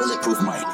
Bulletproof Mike.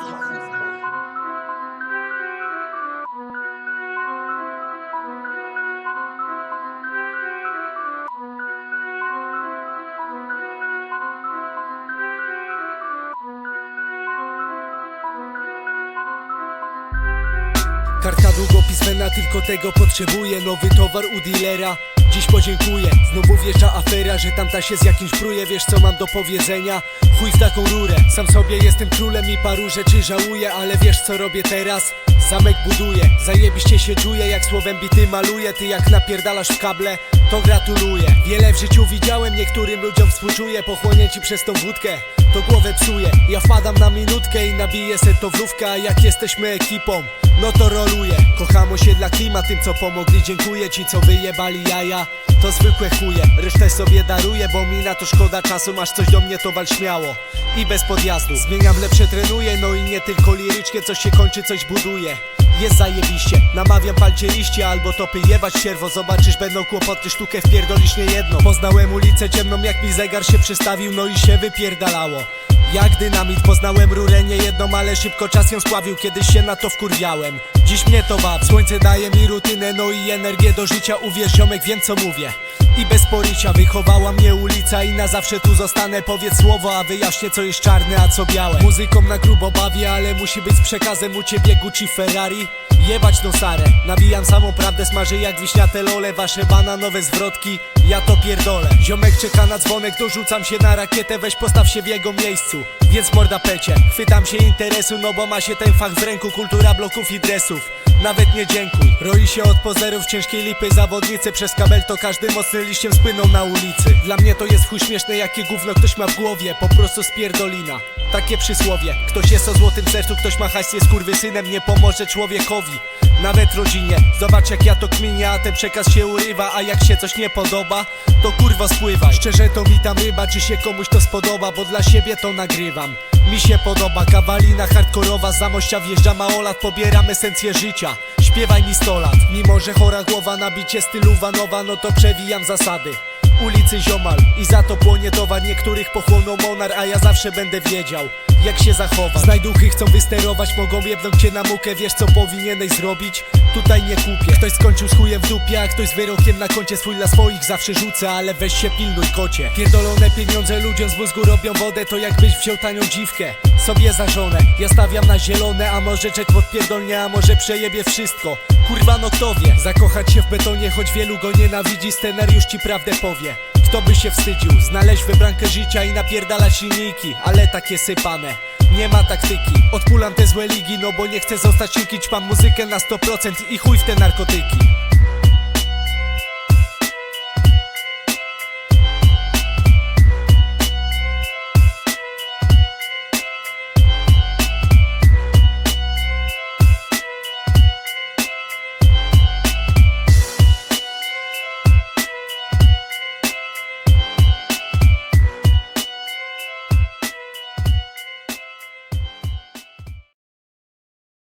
Karta długopis wena, tylko tego potrzebuję Nowy towar u dealera Dziś podziękuję, znowu wjeżdża afera Że tamta się z jakimś pruje, wiesz co mam do powiedzenia? Chuj w taką rurę, sam sobie jestem królem I paru rzeczy żałuję, ale wiesz co robię teraz? Zamek buduję, zajebiście się czuję Jak słowem bity maluję, ty jak napierdalasz w kable To gratuluję, wiele w życiu widziałem Niektórym ludziom współczuję. Pochłonięci przez tą wódkę to głowę psuje Ja wpadam na minutkę i nabiję se to wrówka. Jak jesteśmy ekipą, no to roluję. Kocham osiedla klima, tym co pomogli. Dziękuję Ci co wyjebali jaja, to zwykłe chuje. Resztę sobie daruję, bo mi na to szkoda czasu. Masz coś do mnie to wal śmiało. I bez podjazdu. Zmieniam lepsze trenuję, no i nie tylko lirycznie Coś się kończy, coś buduje jest zajebiście, namawiam palcie liście Albo topy jebać sierwo. Zobaczysz będą kłopoty, sztukę wpierdolisz nie jedno Poznałem ulicę ciemną jak mi zegar się przestawił No i się wypierdalało jak dynamit poznałem rurę nie ale szybko czas ją spławił. Kiedyś się na to wkurwiałem. Dziś mnie to baw, słońce daje mi rutynę No i energię do życia, uwierz ziomek, wiem co mówię. I bez porycia wychowała mnie ulica i na zawsze tu zostanę. Powiedz słowo, a wyjaśnię co jest czarne, a co białe. Muzyką na grubo bawię, ale musi być z przekazem u ciebie Gucci Ferrari Jebać no sarę, nabijam samą prawdę, smażę jak wiśniate lole. Wasze bananowe zwrotki, ja to pierdolę. Ziomek czeka na dzwonek, dorzucam się na rakietę. Weź postaw się w jego miejscu, więc morda pecie. Chwytam się interesu, no bo ma się ten fach w ręku. Kultura bloków i dresów nawet nie dziękuj. Roi się od pozerów ciężkiej lipy. Zawodnicy przez kabel to każdy mocny liściem spłyną na ulicy. Dla mnie to jest chuj śmieszne jakie gówno ktoś ma w głowie. Po prostu spierdolina. Takie przysłowie. Ktoś jest o złotym sercu, ktoś ma hajs jest synem. Nie pomoże człowiekowi. Nawet rodzinie. Zobacz jak ja to kminię, a ten przekaz się urywa. A jak się coś nie podoba, to kurwa spływaj. Szczerze to witam ryba, czy się komuś to spodoba Bo dla siebie to nagrywam mi się podoba kawalina hardkorowa zamościa wjeżdża małolat, pobieram esencję życia. Śpiewaj mi 100 lat Mimo, że chora głowa, nabicie stylu wanowa No to przewijam zasady. Ulicy ziomal i za to płonie towar Niektórych pochłonął monar, a ja zawsze będę wiedział Jak się zachować. Znajduchy chcą wysterować, mogą jebnąć cię na mukę Wiesz co powinieneś zrobić? Tutaj nie kupię. Ktoś skończył z chujem w dupie, a ktoś z wyrokiem na koncie. Swój dla swoich zawsze rzucę, ale weź się pilnuj kocie. Pierdolone pieniądze ludziom z mózgu robią wodę To jakbyś wziął tanią dziwkę Sobie za żonę, ja stawiam na zielone A może czek podpierdolnie, a może przejebie wszystko. Kurwa no kto wie? Zakochać się w betonie, choć wielu go nienawidzi Scenariusz ci prawdę powie. Kto by się wstydził? Znaleźć wybrankę życia i napierdalać linijki Ale takie sypane nie ma taktyki. Odpulam te złe ligi, no bo nie chcę zostać silki Ćpam muzykę na 100% i chuj w te narkotyki